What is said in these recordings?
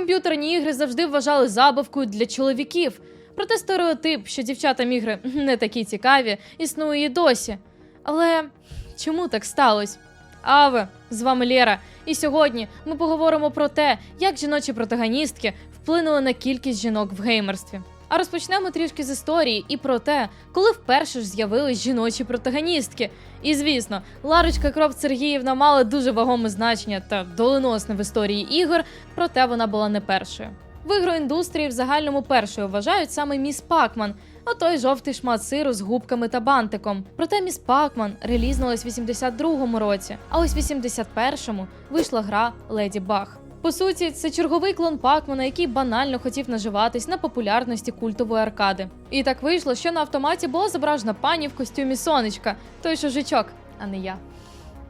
Комп'ютерні ігри завжди вважали забавкою для чоловіків. Проте стереотип, що дівчатам ігри не такі цікаві, існує і досі. Але чому так сталося? Аве, з вами Лєра, і сьогодні ми поговоримо про те, як жіночі протагоністки вплинули на кількість жінок в геймерстві. А розпочнемо трішки з історії і про те, коли вперше ж з'явились жіночі протагоністки. І звісно, Ларочка Кроп Сергіївна мала дуже вагоме значення та доленосне в історії ігор, проте вона була не першою. В ігроіндустрії в загальному першою вважають саме міс Пакман, а той жовтий шмат сиру з губками та бантиком. Проте міс Пакман релізнулась в 82-му році, а ось в 81-му вийшла гра Леді Баг. По суті, це черговий клон Пакмана, який банально хотів наживатись на популярності культової аркади. І так вийшло, що на автоматі була зображена пані в костюмі сонечка, той що жичок, а не я.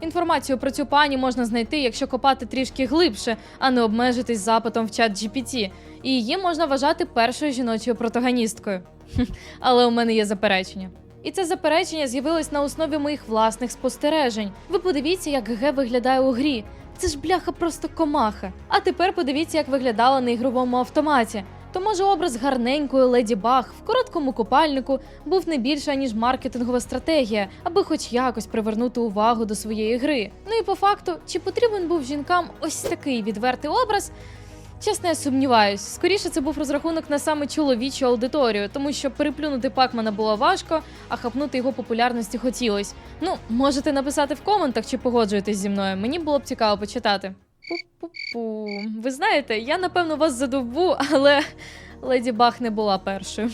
Інформацію про цю пані можна знайти, якщо копати трішки глибше, а не обмежитись запитом в чат GPT. І її можна вважати першою жіночою протагоністкою. Але у мене є заперечення. І це заперечення з'явилось на основі моїх власних спостережень. Ви подивіться, як ГГ виглядає у грі. Це ж бляха просто комаха. А тепер подивіться, як виглядала на ігровому автоматі. То може образ гарненької леді Баг в короткому купальнику був не більше ніж маркетингова стратегія, аби хоч якось привернути увагу до своєї гри. Ну і по факту, чи потрібен був жінкам ось такий відвертий образ? Чесно, я сумніваюсь. Скоріше це був розрахунок на саме чоловічу аудиторію, тому що переплюнути Пакмана було важко, а хапнути його популярності хотілось. Ну, можете написати в коментах, чи погоджуєтесь зі мною. Мені було б цікаво почитати. Пу-пу-пу. Ви знаєте, я напевно вас задовбу, але Леді Баг не була першою.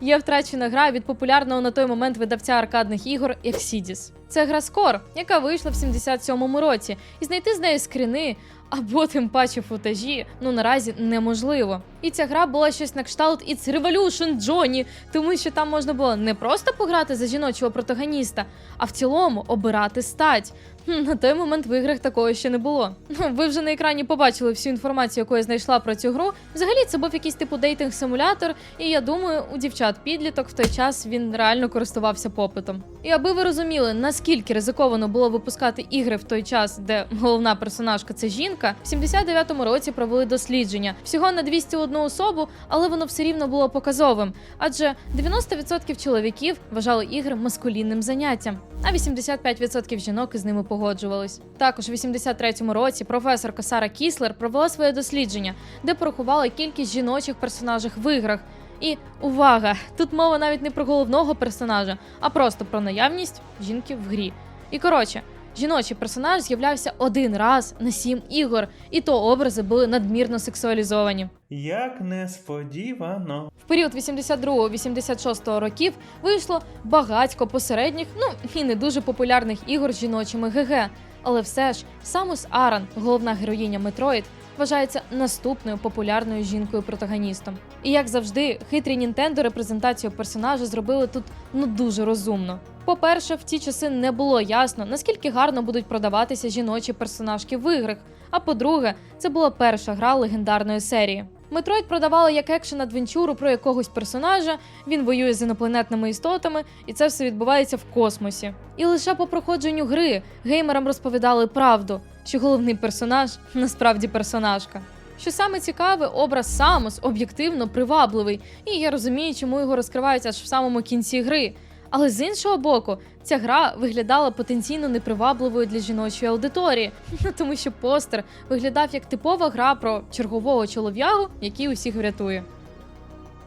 Є втрачена гра від популярного на той момент видавця аркадних ігор Exidis. Це гра Скор, яка вийшла в 77-му році, і знайти з неї скріни або тим паче футажі, ну наразі неможливо. І ця гра була щось на кшталт It's Revolution Джоні, тому що там можна було не просто пограти за жіночого протагоніста, а в цілому обирати стать. На той момент в іграх такого ще не було. Ну, ви вже на екрані побачили всю інформацію, яку я знайшла про цю гру. Взагалі, це був якийсь типу дейтинг-симулятор, і я думаю, у дівчат підліток в той час він реально користувався попитом. І аби ви розуміли, наскільки ризиковано було випускати ігри в той час, де головна персонажка це жінка, в 79-му році провели дослідження всього на 201 особу, але воно все рівно було показовим. Адже 90% чоловіків вважали ігри маскулінним заняттям, а 85% жінок із ними погоджувались. Також у 83-му році професорка Сара Кіслер провела своє дослідження, де порахувала кількість жіночих персонажів в іграх. І увага! Тут мова навіть не про головного персонажа, а просто про наявність жінки в грі. І коротше, жіночий персонаж з'являвся один раз на сім ігор, і то образи були надмірно сексуалізовані. Як несподівано. В період 82-86 років вийшло багатько посередніх, ну і не дуже популярних ігор з жіночими ГГ. Але все ж Самус Аран, головна героїня Метроїд, вважається наступною популярною жінкою-протагоністом. І як завжди, хитрі Нінтендо репрезентацію персонажа зробили тут ну дуже розумно. По-перше, в ті часи не було ясно, наскільки гарно будуть продаватися жіночі персонажки в іграх. А по-друге, це була перша гра легендарної серії. Метроїд продавали як екшен адвенчуру про якогось персонажа, він воює з інопланетними істотами, і це все відбувається в космосі. І лише по проходженню гри геймерам розповідали правду, що головний персонаж насправді персонажка. Що саме цікаве, образ Самус об'єктивно привабливий, і я розумію, чому його розкривають аж в самому кінці гри. Але з іншого боку, ця гра виглядала потенційно непривабливою для жіночої аудиторії, тому що постер виглядав як типова гра про чергового чолов'ягу, який усіх врятує.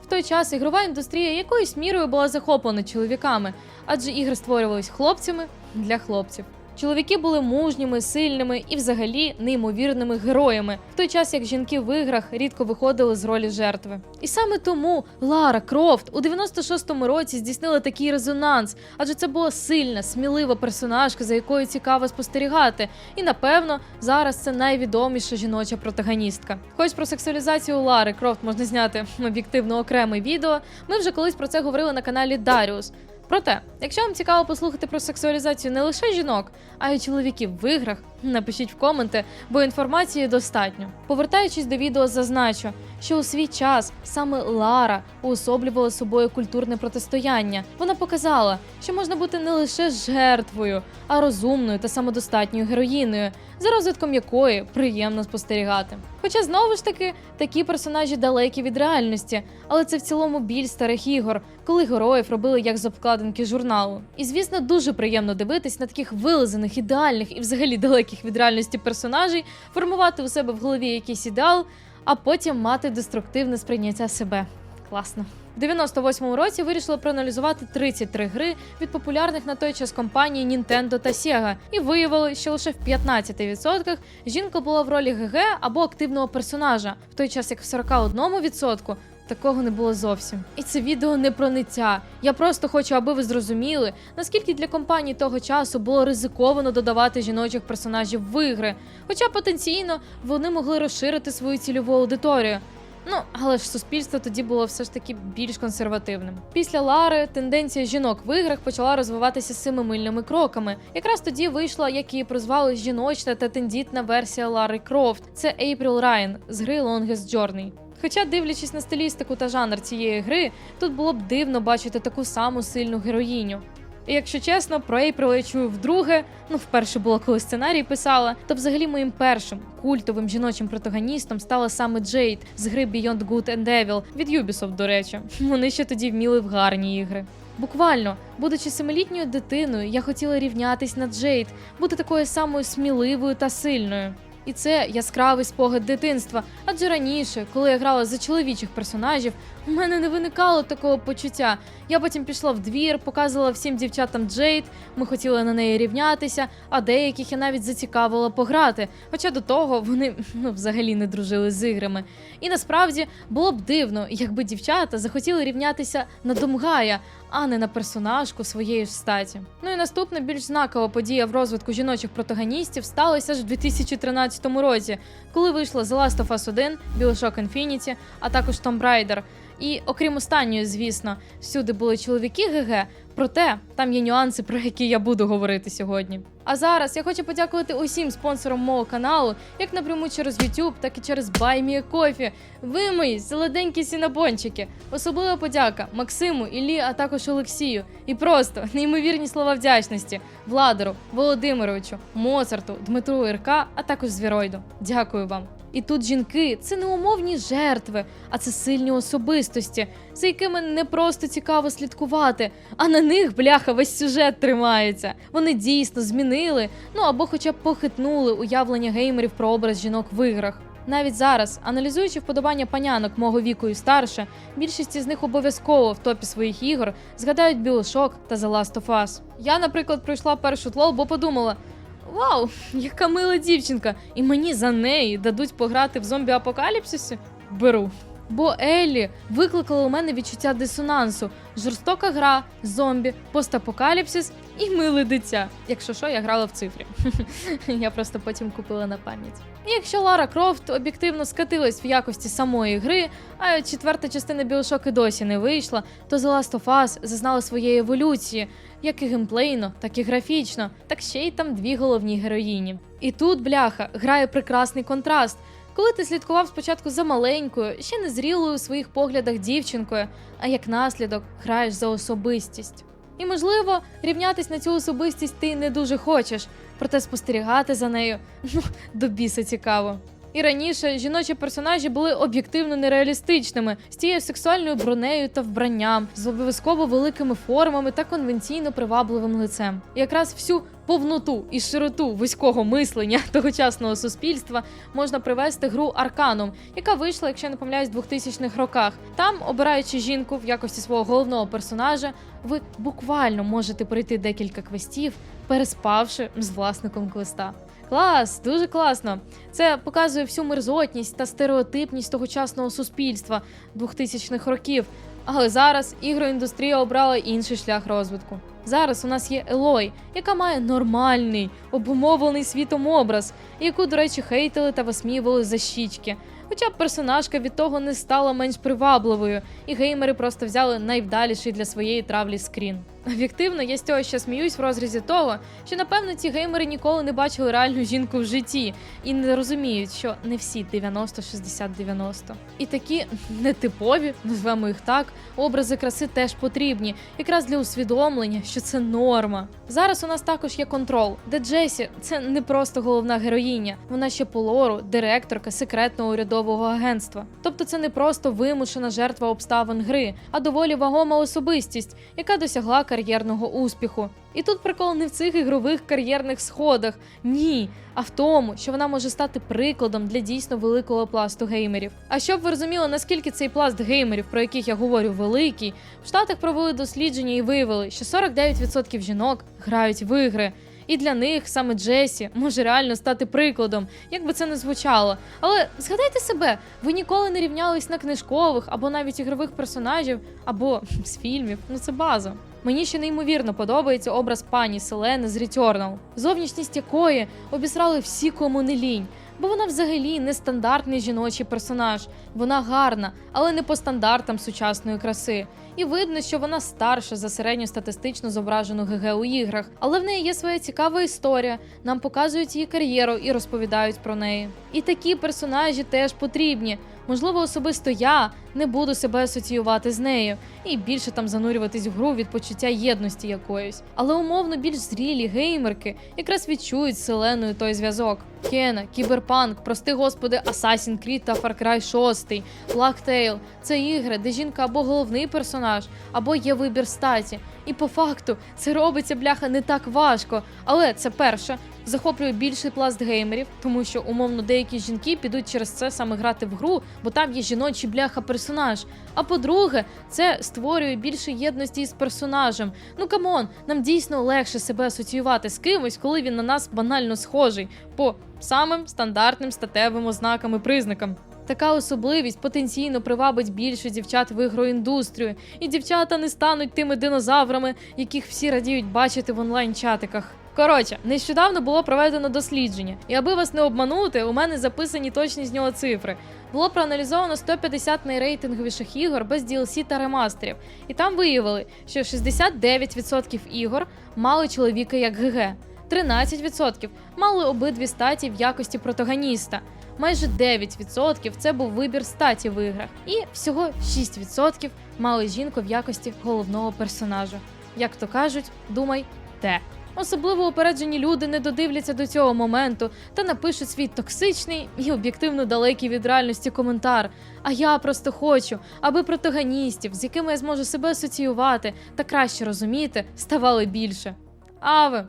В той час ігрова індустрія якоюсь мірою була захоплена чоловіками, адже ігри створювались хлопцями для хлопців. Чоловіки були мужніми, сильними і взагалі неймовірними героями, в той час як жінки в іграх рідко виходили з ролі жертви. І саме тому Лара Крофт у 96-му році здійснила такий резонанс, адже це була сильна, смілива персонажка, за якою цікаво спостерігати. І напевно зараз це найвідоміша жіноча протагоністка. Хоч про сексуалізацію Лари Крофт можна зняти об'єктивно окреме відео. Ми вже колись про це говорили на каналі Даріус. Проте, Якщо вам цікаво послухати про сексуалізацію не лише жінок, а й чоловіків в іграх, напишіть в коменти, бо інформації достатньо. Повертаючись до відео, зазначу, що у свій час саме Лара уособлювала собою культурне протистояння. Вона показала, що можна бути не лише жертвою, а розумною та самодостатньою героїною, за розвитком якої приємно спостерігати. Хоча знову ж таки такі персонажі далекі від реальності, але це в цілому біль старих ігор, коли героїв робили як з обкладинки журналу. І звісно, дуже приємно дивитись на таких вилизаних, ідеальних і взагалі далеких від реальності персонажей, формувати у себе в голові якийсь ідеал, а потім мати деструктивне сприйняття себе. Класно. В 98-му році вирішили проаналізувати 33 гри від популярних на той час компаній Nintendo та Sega, і виявили, що лише в 15% жінка була в ролі ГГ або активного персонажа, в той час як в 41% Такого не було зовсім. І це відео не про ниття. Я просто хочу, аби ви зрозуміли, наскільки для компаній того часу було ризиковано додавати жіночих персонажів в ігри. Хоча потенційно вони могли розширити свою цільову аудиторію. Ну, але ж суспільство тоді було все ж таки більш консервативним. Після Лари тенденція жінок в іграх почала розвиватися семимильними кроками. Якраз тоді вийшла, як її прозвали жіночна та тендітна версія Лари Крофт. Це April Ryan з гри Longest Journey. Хоча, дивлячись на стилістику та жанр цієї гри, тут було б дивно бачити таку саму сильну героїню. І якщо чесно, про April я чую вдруге, ну вперше було коли сценарій писала, то взагалі моїм першим культовим жіночим протагоністом стала саме Джейд з гри Beyond Good and Evil від Ubisoft, до речі. Вони ще тоді вміли в гарні ігри. Буквально, будучи семилітньою дитиною, я хотіла рівнятись на Джейд, бути такою самою сміливою та сильною. І це яскравий спогад дитинства. Адже раніше, коли я грала за чоловічих персонажів, у мене не виникало такого почуття. Я потім пішла в двір, показувала всім дівчатам Джейд, ми хотіли на неї рівнятися, а деяких я навіть зацікавила пограти. Хоча до того вони ну, взагалі не дружили з іграми. І насправді було б дивно, якби дівчата захотіли рівнятися на Домгая, а не на персонажку своєї ж статі. Ну і наступна більш знакова подія в розвитку жіночих протагоністів сталася ж в 2013 році, коли вийшла The Last of Us 1, Bioshock Infinity, а також Tomb Raider. І окрім останньої, звісно, всюди були чоловіки ГГ, проте там є нюанси, про які я буду говорити сьогодні. А зараз я хочу подякувати усім спонсорам мого каналу, як напряму через YouTube, так і через BuyMeACoffee. Ви мої солоденькі сінабончики. Особлива подяка Максиму, Іллі, а також Олексію. І просто неймовірні слова вдячності Владару, Володимировичу, Моцарту, Дмитру Ірка, а також Звіроїду. Дякую вам. І тут жінки це не умовні жертви, а це сильні особистості, за якими не просто цікаво слідкувати, а на них бляха весь сюжет тримається. Вони дійсно змінили, ну або хоча б похитнули уявлення геймерів про образ жінок в іграх. Навіть зараз, аналізуючи вподобання панянок мого віку і старше, більшість із них обов'язково в топі своїх ігор згадають Bioshock та The Last of Us. Я, наприклад, пройшла першу тлол, бо подумала: Вау, яка мила дівчинка! І мені за неї дадуть пограти в зомбі апокаліпсисі? Беру. Бо Еллі викликала у мене відчуття дисонансу: жорстока гра, зомбі, постапокаліпсис і миле дитя. Якщо що, я грала в цифрі. я просто потім купила на пам'ять. Якщо Лара Крофт об'єктивно скатилась в якості самої гри, а четверта частина Bioshock і досі не вийшла, то The Last of Us зазнала своєї еволюції, як і геймплейно, так і графічно, так ще й там дві головні героїні. І тут, бляха, грає прекрасний контраст. Коли ти слідкував спочатку за маленькою, ще не зрілою у своїх поглядах дівчинкою, а як наслідок граєш за особистість. І можливо, рівнятись на цю особистість ти не дуже хочеш, проте спостерігати за нею ну, до біса цікаво. І раніше жіночі персонажі були об'єктивно нереалістичними з тією сексуальною бронею та вбранням, з обов'язково великими формами та конвенційно привабливим лицем. Якраз всю повноту і широту вузького мислення тогочасного суспільства можна привести гру Арканум, яка вийшла, якщо я не помиляюсь, в 2000-х роках. Там, обираючи жінку в якості свого головного персонажа, ви буквально можете пройти декілька квестів, переспавши з власником квеста. Клас, дуже класно. Це показує всю мерзотність та стереотипність тогочасного суспільства 2000-х років. Але зараз ігроіндустрія обрала інший шлях розвитку. Зараз у нас є Елой, яка має нормальний, обумовлений світом образ, яку, до речі, хейтили та висміювали за щічки. Хоча б персонажка від того не стала менш привабливою, і геймери просто взяли найвдаліший для своєї травлі скрін. Об'єктивно, я з цього ще сміюсь в розрізі того, що напевно ці геймери ніколи не бачили реальну жінку в житті і не розуміють, що не всі 90-60-90. І такі нетипові, назвемо їх так, образи краси теж потрібні, якраз для усвідомлення, що це норма. Зараз у нас також є контрол, де Джесі це не просто головна героїня, вона ще по лору директорка секретного урядового агентства. Тобто це не просто вимушена жертва обставин гри, а доволі вагома особистість, яка досягла кар'єрного успіху. І тут прикол не в цих ігрових кар'єрних сходах, ні, а в тому, що вона може стати прикладом для дійсно великого пласту геймерів. А щоб ви розуміли, наскільки цей пласт геймерів, про яких я говорю, великий, в Штатах провели дослідження і виявили, що 49% жінок грають в ігри. І для них саме Джесі може реально стати прикладом, як би це не звучало. Але згадайте себе, ви ніколи не рівнялись на книжкових або навіть ігрових персонажів, або з фільмів. Ну це база. Мені ще неймовірно подобається образ пані Селени з Returnal, зовнішність якої обісрали всі кому не лінь. Бо вона взагалі не стандартний жіночий персонаж. Вона гарна, але не по стандартам сучасної краси. І видно, що вона старша за середньостатистично зображену ГГ у іграх. Але в неї є своя цікава історія. Нам показують її кар'єру і розповідають про неї. І такі персонажі теж потрібні. Можливо, особисто я не буду себе асоціювати з нею і більше там занурюватись в гру від почуття єдності якоїсь. Але умовно більш зрілі геймерки якраз відчують з селеною той зв'язок. Кена, Кіберпанк, прости господи, Assassin's Creed та Far Cry 6, Plague Tale – це ігри, де жінка або головний персонаж, або є вибір статі. І по факту це робиться бляха не так важко. Але це перше захоплює більший пласт геймерів, тому що умовно деякі жінки підуть через це саме грати в гру, бо там є жіночий бляха персонаж. А по-друге, це створює більше єдності із персонажем. Ну камон, нам дійсно легше себе асоціювати з кимось, коли він на нас банально схожий по самим стандартним статевим ознакам і признакам. Така особливість потенційно привабить більше дівчат в ігроіндустрію, і дівчата не стануть тими динозаврами, яких всі радіють бачити в онлайн-чатиках. Коротше, нещодавно було проведено дослідження, і аби вас не обманути, у мене записані точні з нього цифри. Було проаналізовано 150 найрейтинговіших ігор без DLC та ремастерів, і там виявили, що 69% ігор мали чоловіка як ГГ, 13% мали обидві статі в якості протагоніста. Майже 9% це був вибір статі в іграх, і всього 6% мали жінку в якості головного персонажа. Як то кажуть, думай те. Особливо упереджені люди не додивляться до цього моменту та напишуть свій токсичний і об'єктивно далекий від реальності коментар. А я просто хочу, аби протагоністів, з якими я зможу себе асоціювати та краще розуміти, ставали більше. Аве,